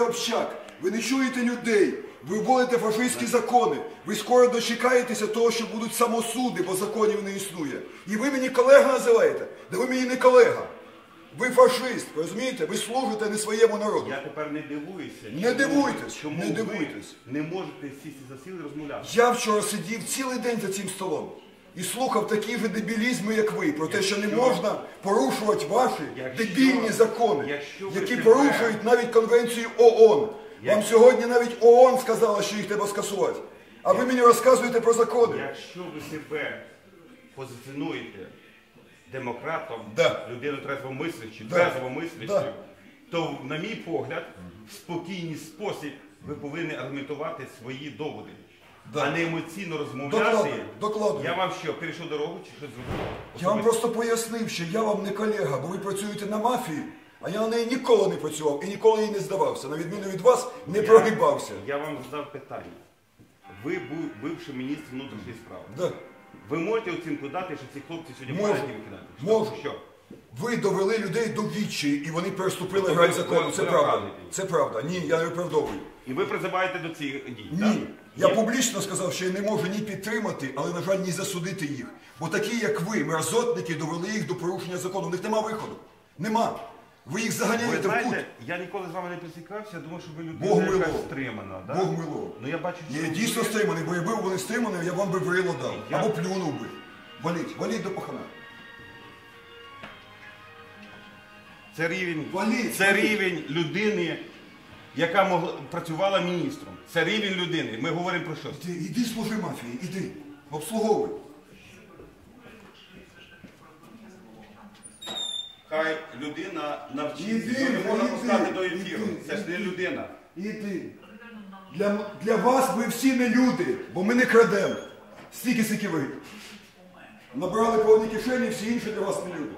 общак, ви не чуєте людей, ви вводите фашистські закони. Ви скоро дочекаєтеся того, що будуть самосуди, бо законів не існує. І ви мені колега називаєте? Да ви мені не колега. Ви фашист, розумієте? Ви служите не своєму народу. Я тепер не дивуюся. Не чому- дивуйтесь, чому не ви дивуйтесь. не можете сісти за стіл і розмовляти. Я вчора сидів цілий день за цим столом і слухав такі ж дебілізми, як ви, про те, що не можна порушувати ваші дебільні закони, які порушують навіть конвенцію ООН. Вам сьогодні навіть ООН сказала, що їх треба скасувати. А ви мені розказуєте про закони. Якщо ви себе позиціонуєте демократом, Да. людину трезвомислящим, Да. трезвомислящим, Да. то, на мій погляд, в спокійний спосіб ви повинні аргументувати свої доводи. Да. А не емоційно розмовляти. Докладую. Я вам що, перейшов дорогу чи щось зробив? Я вам Особисто. просто пояснив, що я вам не колега, бо ви працюєте на мафії, а я на неї ніколи не працював і ніколи їй не здавався. На відміну від вас, не Я- прогибався. Я вам задав питання. Ви був бивший міністр внутрішніх справ. Да. Ви можете оцінку дати, що ці хлопці сьогодні Можу. мають викидати? Що? Можу. Що? Ви довели людей до відчаї, і вони переступили Тобто грань закону. Це правда. Це правда. Ні, я не виправдовую. І ви призиваєте до цих дій? Ні. так? Я публічно сказав, що я не можу ні підтримати, але, на жаль, ні засудити їх. Бо такі, як ви, мерзотники, довели їх до порушення закону. У них нема виходу. Нема. Ви їх Ви заганяєте в кут. знаєте, я ніколи з вами не пересікався, думаю, що ви Бог людина яка милував. стримана. Да? Бог милував. Ну я бачу, що Я ви- дійсно стриманий, бо якби були стримані, я вам би врило дав. Я- Або плюнув би. Валіть, валіть до пахана. Це рівень, Валіть, це рівень людини, яка могла, працювала міністром. Це рівень людини. Ми говоримо про щось. Іди, іди служи мафії, іди. Обслуговуй. Хай людина навчиться. Іди, не можна іди, пускати до ефіру. іди, Це ж не іди. людина. Іди. Для, для вас ви всі не люди, бо ми не крадемо. Стільки, скільки ви. Набирали повні кишені, всі інші для вас не люди.